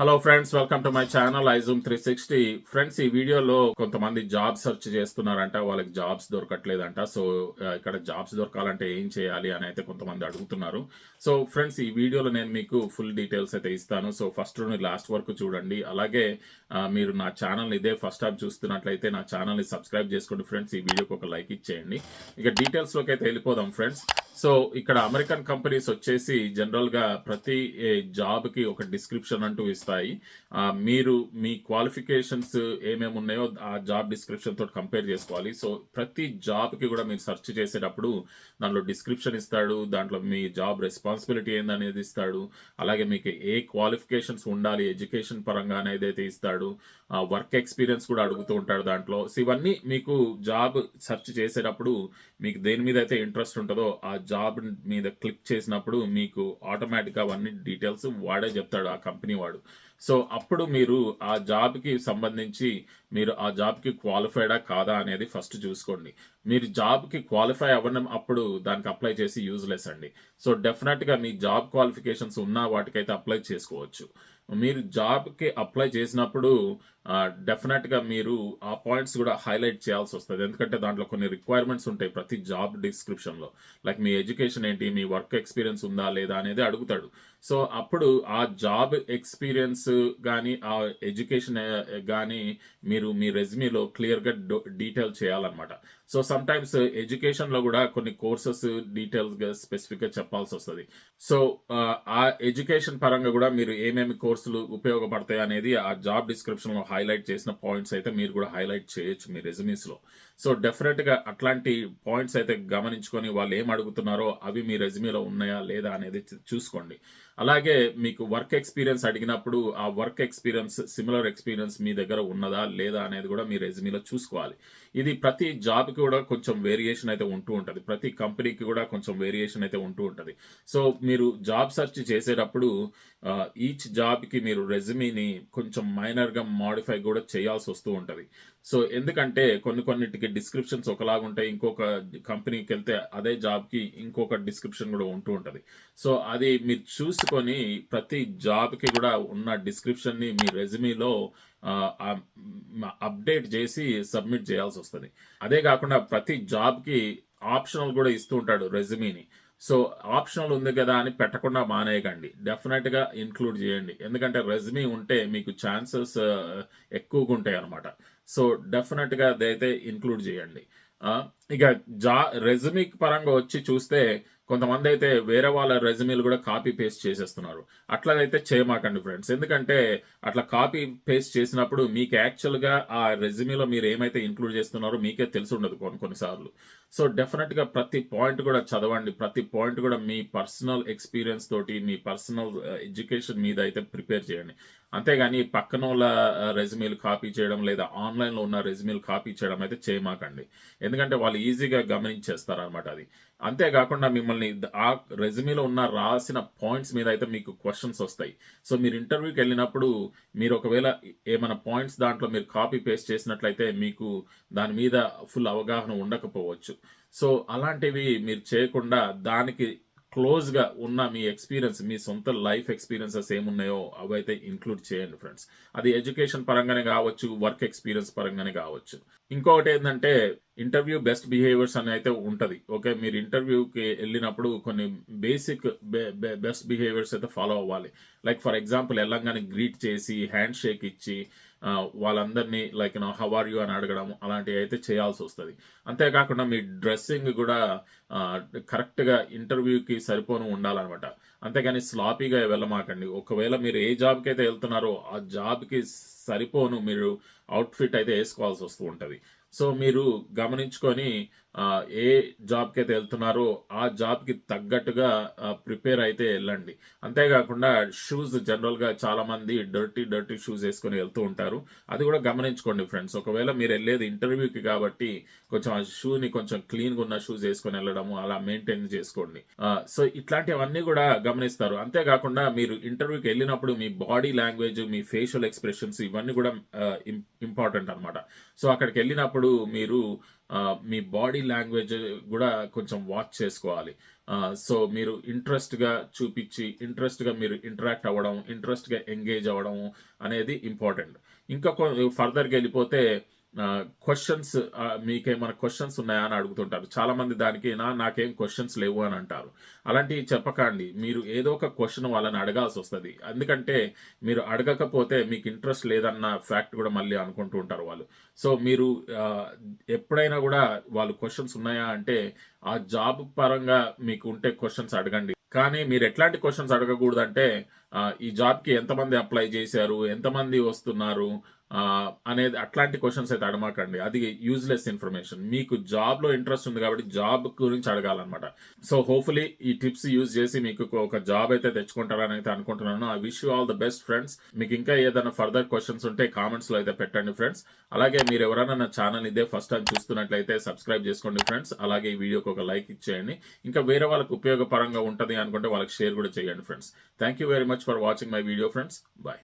Hello friends welcome to my channel iZoom three sixty friends ఈ వీడియోలో కొంతమంది job search చేస్తున్నారంట. వాళ్ళకి జాబ్స్ దొరకట్లేదంట. సో ఇక్కడ జాబ్స్ దొరకాలంటే ఏం చేయాలి అని అయితే కొంతమంది అడుగుతున్నారు. సో ఫ్రెండ్స్ ఈ వీడియోలో నేను మీకు ఫుల్ డీటెయిల్స్ అయితే ఇస్తాను. సో ఫస్ట్ నుండి లాస్ట్ వరకు చూడండి. అలాగే మీరు నా ఛానల్ ఇదే ఫస్ట్ టైం చూస్తున్నట్లయితే నా ఛానల్ని సబ్స్క్రైబ్ చేసుకోండి. ఫ్రెండ్స్ ఈ వీడియోకి ఒక లైక్ ఇచ్చేయండి. ఇక డీటెయిల్స్లోకి అయితే వెళ్ళిపోదాం ఫ్రెండ్స్ సో ఇక్కడ అమెరికన్ కంపెనీస్ వచ్చేసి జనరల్గా ప్రతి జాబ్కి ఒక డిస్క్రిప్షన్ అంటూ ఇస్తాయి. మీరు మీ క్వాలిఫికేషన్స్ ఏమేమి ఉన్నాయో ఆ జాబ్ డిస్క్రిప్షన్ తోటి కంపేర్ చేసుకోవాలి. సో ప్రతి జాబ్కి కూడా మీరు సెర్చ్ చేసేటప్పుడు దాంట్లో డిస్క్రిప్షన్ ఇస్తాడు దాంట్లో మీ జాబ్ రెస్పాన్సిబిలిటీ ఏందనేది ఇస్తాడు అలాగే మీకు ఏ క్వాలిఫికేషన్స్ ఉండాలి ఎడ్యుకేషన్ పరంగా అనేది అయితే ఇస్తాడు వర్క్ ఎక్స్పీరియన్స్ కూడా అడుగుతూ ఉంటాడు దాంట్లో. సో ఇవన్నీ మీకు జాబ్ సెర్చ్ చేసేటప్పుడు మీకు దేని మీద అయితే ఇంట్రెస్ట్ ఉంటుందో ఆ జాబ్ మీద క్లిక్ చేసినప్పుడు మీకు ఆటోమేటిక్గా అవన్నీ డీటెయిల్స్ వాడే చెప్తాడు ఆ కంపెనీ వాడు. సో అప్పుడు మీరు ఆ జాబ్కి సంబంధించి మీరు ఆ జాబ్కి క్వాలిఫైడా కాదా అనేది ఫస్ట్ చూసుకోండి. మీరు జాబ్కి క్వాలిఫై అవ్వడం అప్పుడు దానికి అప్లై చేసి యూజ్లెస్ అండి. సో డెఫినెట్గా మీ జాబ్ క్వాలిఫికేషన్స్ ఉన్న వాటికైతే అప్లై చేసుకోవచ్చు. మీరు జాబ్కి అప్లై చేసినప్పుడు డెఫినెట్గా మీరు ఆ పాయింట్స్ కూడా హైలైట్ చేయాల్సి వస్తుంది. ఎందుకంటే దాంట్లో కొన్ని రిక్వైర్మెంట్స్ ఉంటాయి ప్రతి జాబ్ డిస్క్రిప్షన్లో. లైక్ మీ ఎడ్యుకేషన్ ఏంటి మీ వర్క్ ఎక్స్పీరియన్స్ ఉందా లేదా అనేది అడుగుతాడు. సో అప్పుడు ఆ జాబ్ ఎక్స్పీరియన్స్ కానీ ఆ ఎడ్యుకేషన్ కానీ మీరు మీ రెజ్యూమీలో క్లియర్గా డీటెయిల్ చేయాలన్నమాట. సో సమ్ టైమ్స్ ఎడ్యుకేషన్లో కూడా కొన్ని కోర్సెస్ డీటెయిల్స్గా స్పెసిఫిక్గా చెప్పాల్సి వస్తుంది. సో ఆ, ఎడ్యుకేషన్ పరంగా కూడా మీరు ఏమేమి కోర్సులు ఉపయోగపడతాయి అనేది ఆ జాబ్ డిస్క్రిప్షన్లో హైలైట్ చేసిన పాయింట్స్ అయితే మీరు కూడా హైలైట్ చేయొచ్చు మీ రెజ్యూమీస్లో. సో డెఫినెట్గా అట్లాంటి పాయింట్స్ అయితే గమనించుకొని వాళ్ళు ఏం అడుగుతున్నారో అవి మీ రెజ్యూమీలో ఉన్నాయా లేదా అనేది చూసుకోండి. అలాగే మీకు వర్క్ ఎక్స్పీరియన్స్ అడిగినప్పుడు ఆ వర్క్ ఎక్స్పీరియన్స్ సిమిలర్ ఎక్స్పీరియన్స్ మీ దగ్గర ఉన్నదా లేదా అనేది కూడా మీ రెజ్యూమీలో చూసుకోవాలి. ఇది ప్రతి జాబ్కి కూడా కొంచెం వేరియేషన్ అయితే ఉంటూ ఉంటుంది. ప్రతి కంపెనీకి కూడా కొంచెం వేరియేషన్ అయితే ఉంటూ ఉంటుంది. సో మీరు జాబ్ సెర్చ్ చేసేటప్పుడు ఈచ్ జాబ్కి మీరు రెజ్యూమీని కొంచెం మైనర్గా మాడిఫై కూడా చేయాల్సి వస్తూ ఉంటుంది. సో ఎందుకంటే కొన్ని కొన్నిటికి డిస్క్రిప్షన్స్ ఒకలాగా ఉంటాయి ఇంకొక కంపెనీకి వెళ్తే అదే జాబ్కి ఇంకొక డిస్క్రిప్షన్ కూడా ఉంటూ ఉంటుంది. సో అది మీరు చూసుకొని ప్రతి జాబ్కి కూడా ఉన్న డిస్క్రిప్షన్ని మీ రెజ్యూమీలో అప్డేట్ చేసి సబ్మిట్ చేయాల్సి వస్తుంది. అదే కాకుండా ప్రతి జాబ్కి ఆప్షనల్ కూడా ఇస్తూ ఉంటాడు రెజ్యూమీని సో ఆప్షనల్ ఉంది కదా అని పెట్టకుండా మానేయకండి. డెఫినెట్గా ఇంక్లూడ్ చేయండి. ఎందుకంటే రెజ్యూమీ ఉంటే మీకు ఛాన్సెస్ ఎక్కువగా ఉంటాయి అనమాట సో డెఫినెట్గా అదైతే ఇంక్లూడ్ చేయండి. ఇక జా రెజ్యూమిక్ పరంగా వచ్చి చూస్తే కొంతమంది అయితే వేరే వాళ్ళ రెజ్యూమీలు కూడా కాపీ పేస్ట్ చేసేస్తున్నారు. అట్లా అయితే చేయమాకండి ఫ్రెండ్స్. ఎందుకంటే అట్లా కాపీ పేస్ట్ చేసినప్పుడు మీకు యాక్చువల్గా ఆ రెజ్యూమీలో మీరు ఏమైతే ఇంక్లూడ్ చేస్తున్నారో మీకే తెలిసి ఉండదు కొన్ని కొన్నిసార్లు. సో డెఫినెట్గా ప్రతి పాయింట్ కూడా చదవండి. ప్రతి పాయింట్ కూడా మీ పర్సనల్ ఎక్స్పీరియన్స్ తోటి మీ పర్సనల్ ఎడ్యుకేషన్ మీద అయితే ప్రిపేర్ చేయండి. అంతేగాని పక్కన వాళ్ళ రెజ్యూమీలు కాపీ చేయడం లేదా ఆన్లైన్లో ఉన్న రెజ్యూమీలు కాపీ చేయడం అయితే చేయమాకండి. ఎందుకంటే వాళ్ళు ఈజీగా గమనించేస్తారు అనమాట అది. అంతేకాకుండా మిమ్మల్ని ఆ రెజ్యూమీలో ఉన్న రాసిన పాయింట్స్ మీద అయితే మీకు క్వశ్చన్స్ వస్తాయి. సో మీరు ఇంటర్వ్యూకి వెళ్ళినప్పుడు మీరు ఒకవేళ ఏమైనా పాయింట్స్ దాంట్లో మీరు కాపీ పేస్ట్ చేసినట్లయితే మీకు దాని మీద ఫుల్ అవగాహన ఉండకపోవచ్చు. సో అలాంటివి మీరు చేయకుండా దానికి క్లోజ్గా ఉన్న మీ ఎక్స్పీరియన్స్ మీ సొంత లైఫ్ ఎక్స్పీరియన్సెస్ ఏమున్నాయో అవి అయితే ఇంక్లూడ్ చేయండి ఫ్రెండ్స్. అది ఎడ్యుకేషన్ పరంగానే కావచ్చు వర్క్ ఎక్స్పీరియన్స్ పరంగానే కావచ్చు. ఇంకొకటి ఏంటంటే ఇంటర్వ్యూ బెస్ట్ బిహేవియర్స్ అని అయితే ఉంటుంది. ఓకే మీరు ఇంటర్వ్యూకి వెళ్ళినప్పుడు కొన్ని బేసిక్ బెస్ట్ బిహేవియర్స్ అయితే ఫాలో అవ్వాలి. లైక్ ఫర్ ఎగ్జాంపుల్ వెళ్ళంగానే గ్రీట్ చేసి హ్యాండ్ షేక్ ఇచ్చి వాళ్ళందరినీ like no how are you అని అడగడం అలాంటివి అయితే చేయాల్సి వస్తుంది. అంతేకాకుండా మీ డ్రెస్సింగ్ కూడా కరెక్ట్గా ఇంటర్వ్యూకి సరిపోను ఉండాలన్నమాట. అంతేగాని స్లాపీగా వెళ్ళమాకండి. ఒకవేళ మీరు ఏ జాబ్కి అయితే వెళ్తున్నారో ఆ జాబ్కి సరిపోను మీరు అవుట్ఫిట్ అయితే వేసుకోవాల్సి వస్తూ ఉంటుంది. సో మీరు గమనించుకొని ఏ జాబ్కి అయితే వెళ్తున్నారో ఆ జాబ్కి తగ్గట్టుగా ప్రిపేర్ అయితే వెళ్ళండి. అంతేకాకుండా షూస్ జనరల్గా చాలామంది డర్టీ డర్టీ షూస్ వేసుకొని వెళ్తూ ఉంటారు. అది కూడా గమనించుకోండి ఫ్రెండ్స్. ఒకవేళ మీరు వెళ్ళేది ఇంటర్వ్యూకి కాబట్టి కొంచెం ఆ షూని కొంచెం క్లీన్గా ఉన్న షూస్ వేసుకొని వెళ్ళడము అలా మెయింటైన్ చేసుకోండి. సో ఇట్లాంటివన్నీ కూడా గమనిస్తారు. అంతేకాకుండా మీరు ఇంటర్వ్యూకి వెళ్ళినప్పుడు మీ బాడీ లాంగ్వేజ్ మీ ఫేషియల్ ఎక్స్ప్రెషన్స్ ఇవన్నీ కూడా ఇంపార్టెంట్ అన్నమాట. సో అక్కడికి వెళ్ళినప్పుడు మీరు మీ బాడీ లాంగ్వేజ్ కూడా కొంచెం వాచ్ చేసుకోవాలి. సో మీరు ఇంట్రెస్ట్గా చూపించి ఇంట్రెస్ట్గా మీరు ఇంటరాక్ట్ అవ్వడం ఇంట్రెస్ట్గా ఎంగేజ్ అవ్వడం అనేది ఇంపార్టెంట్ ఇంకా ఫర్దర్గా వెళ్ళిపోతే క్వశ్చన్స్ మీకేమైనా క్వశ్చన్స్ ఉన్నాయా అని అడుగుతుంటారు. చాలామంది దానికి నా నాకేం క్వశ్చన్స్ లేవు అని అంటారు. అలాంటివి చెప్పకండి. మీరు ఏదో ఒక క్వశ్చన్ వాళ్ళని అడగాల్సి వస్తుంది. ఎందుకంటే మీరు అడగకపోతే మీకు ఇంట్రెస్ట్ లేదన్న ఫ్యాక్ట్ కూడా మళ్ళీ అనుకుంటూ ఉంటారు వాళ్ళు. సో మీరు ఎప్పుడైనా కూడా వాళ్ళు క్వశ్చన్స్ ఉన్నాయా అంటే ఆ జాబ్ పరంగా మీకు ఉంటే క్వశ్చన్స్ అడగండి. కానీ మీరు ఎట్లాంటి క్వశ్చన్స్ అడగకూడదంటే ఈ జాబ్కి ఎంతమంది అప్లై చేశారు? ఎంతమంది వస్తున్నారు? అనేది అట్లాంటి క్వశ్చన్స్ అయితే అడమాకండి. అది యూజ్లెస్ ఇన్ఫర్మేషన్ మీకు జాబ్లో ఇంట్రెస్ట్ ఉంది కాబట్టి జాబ్ గురించి అడగాలన్నమాట. సో హోప్ఫుల్లీ ఈ టిప్స్ యూజ్ చేసి మీకు ఒక జాబ్ అయితే తెచ్చుకుంటారని అయితే అనుకుంటున్నాను. I wish you all the best friends మీకు ఇంకా ఏదైనా ఫర్దర్ క్వశ్చన్స్ ఉంటే కామెంట్స్లో అయితే పెట్టండి ఫ్రెండ్స్ అలాగే మీరు ఎవరైనా నా ఛానల్ ఇదే ఫస్ట్ టైం చూస్తున్నట్లయితే సబ్స్క్రైబ్ చేసుకోండి ఫ్రెండ్స్ అలాగే ఈ వీడియోకి ఒక లైక్ ఇచ్చేయండి. ఇంకా వేరే వాళ్ళకి ఉపయోగపరంగా ఉంటుంది అనుకుంటే వాళ్ళకి షేర్ కూడా చేయండి friends thank you very much for watching my video friends bye